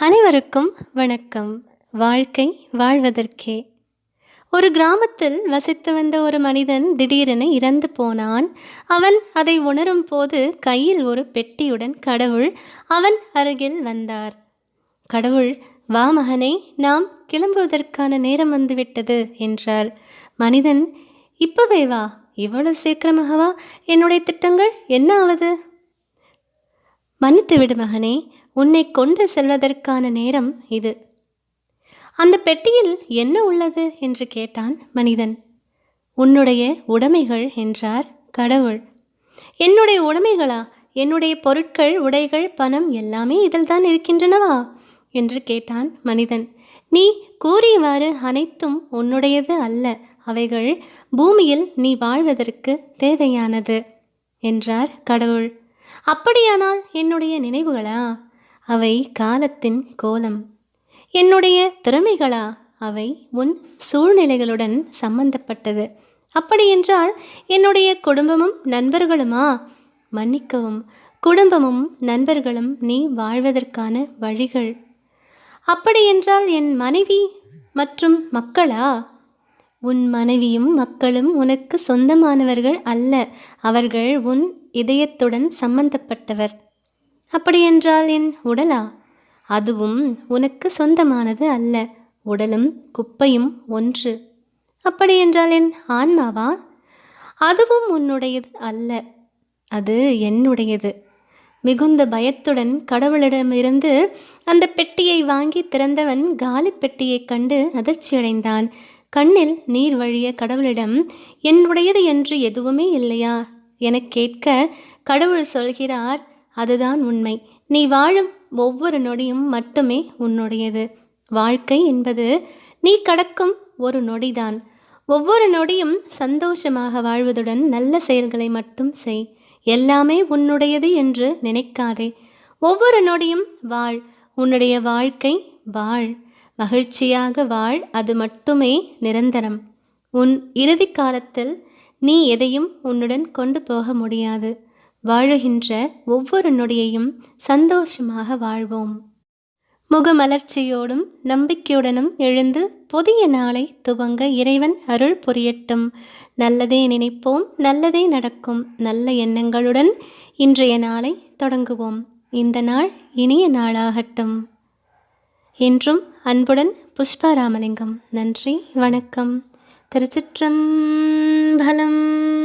அனைவருக்கும் வணக்கம். வாழ்க்கை வாழ்வதற்கே. ஒரு கிராமத்தில் வசித்து வந்த ஒரு மனிதன் திடீரென இறந்து போனான். அவன் அதை உணரும் போது கையில் ஒரு பெட்டியுடன் கடவுள் அவன் அருகில் வந்தார். கடவுள் வா மகனே நாம் கிளம்புவதற்கான நேரம் வந்துவிட்டது என்றார். மனிதன் இப்பவே வா இவ்வளவு சீக்கிரமாகவா என்னுடைய திட்டங்கள் என்ன ஆவது? மன்னித்து விடு மகனே உன்னை கொண்டு செல்வதற்கான நேரம் இது. அந்த பெட்டியில் என்ன உள்ளது என்று கேட்டான் மனிதன். உன்னுடைய உடைமைகள் என்றார் கடவுள். என்னுடைய உடைமைகளா? என்னுடைய பொருட்கள் உடைகள் பணம் எல்லாமே இதில் தான் இருக்கின்றனவா? என்று கேட்டான் மனிதன். நீ கூறியவாறு அனைத்தும் உன்னுடையது அல்ல அவைகள் பூமியில் நீ வாழ்வதற்கு தேவையானது என்றார் கடவுள். அப்படியானால் என்னுடைய நினைவுகளா? அவை காலத்தின் கோலம். என்னுடைய திறமைகளா? அவை உன் சூழ்நிலைகளுடன் சம்பந்தப்பட்டது. அப்படியென்றால் என்னுடைய குடும்பமும் நண்பர்களுமா? மன்னிக்கவும் குடும்பமும் நண்பர்களும் நீ வாழ்வதற்கான வழிகள். அப்படியென்றால் என் மனைவி மற்றும் மக்களா? உன் மனைவியும் மக்களும் உனக்கு சொந்தமானவர்கள் அல்ல. அவர்கள் உன் இதயத்துடன் சம்பந்தப்பட்டவர். அப்படியென்றால் என் உடலா? அதுவும் உனக்கு சொந்தமானது அல்ல. உடலும் குப்பையும் ஒன்று. அப்படியென்றால் என் ஆன்மாவா? அதுவும் உன்னுடையது அல்ல. அது என்னுடையது. மிகுந்த பயத்துடன் கடவுளிடமிருந்து அந்த பெட்டியை வாங்கி திறந்தவன் காலி பெட்டியைக் கண்டு அதிர்ச்சியடைந்தான். கண்ணில் நீர் வழிய கடவுளிடம் என்னுடையது என்று எதுவுமே இல்லையா எனக் கேட்க கடவுள் சொல்கிறார் அதுதான் உண்மை. நீ வாழும் ஒவ்வொரு நொடியும் மட்டுமே உன்னுடையது. வாழ்க்கை என்பது நீ கடக்கும் ஒரு நொடிதான். ஒவ்வொரு நொடியும் சந்தோஷமாக வாழ்வதுடன் நல்ல செயல்களை மட்டும் செய். எல்லாமே உன்னுடையது என்று நினைக்காதே. ஒவ்வொரு நொடியும் வாழ். உன்னுடைய வாழ்க்கை வாழ். மகிழ்ச்சியாக வாழ் அது மட்டுமே நிரந்தரம். உன் இறுதி காலத்தில் நீ எதையும் உன்னுடன் கொண்டு போக முடியாது. வாழுகின்ற ஒவ்வொரு நொடியையும் சந்தோஷமாக வாழ்வோம். முகமலர்ச்சியோடும் நம்பிக்கையுடனும் எழுந்து புதிய நாளை துவங்க இறைவன் அருள் புரியட்டும். நல்லதே நினைப்போம் நல்லதே நடக்கும். நல்ல எண்ணங்களுடன் இன்றைய நாளை தொடங்குவோம். இந்த நாள் இனிய நாளாகட்டும். என்றும் அன்புடன் புஷ்பராமலிங்கம். நன்றி வணக்கம். திருச்சிற்றம்பலம்.